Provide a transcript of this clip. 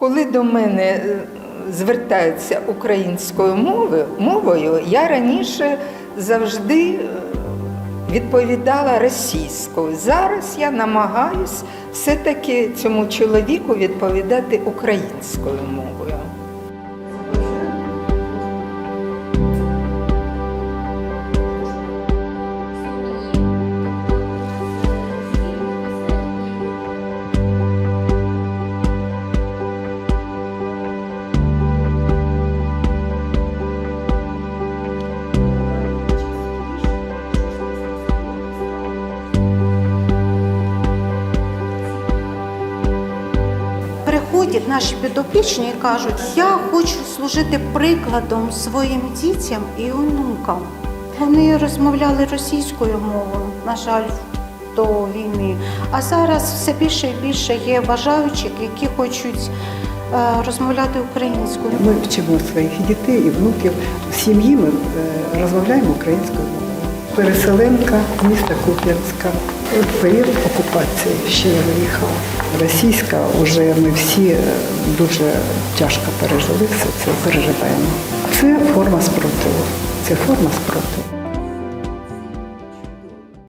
Коли до мене е, звертаються українською мовою, я раніше завжди е, відповідала російською. Зараз я намагаюсь все-таки цьому чоловіку відповідати українською мовою. Приходять наші підопічні і кажуть, я хочу служити прикладом своїм дітям і онукам. Вони розмовляли російською мовою, на жаль, до війни. А зараз все більше і більше є бажаючих, які хочуть е, розмовляти українською. Ми вчимо своїх дітей і внуків. В сім'ї ми е, розмовляємо українською мовою. Переселенка міста Куп'янська. Період окупації ще я виїхала. Російська вже ми всі е, дуже тяжко пережили все це, переживаємо. Це форма спротиву. Це форма спротиву.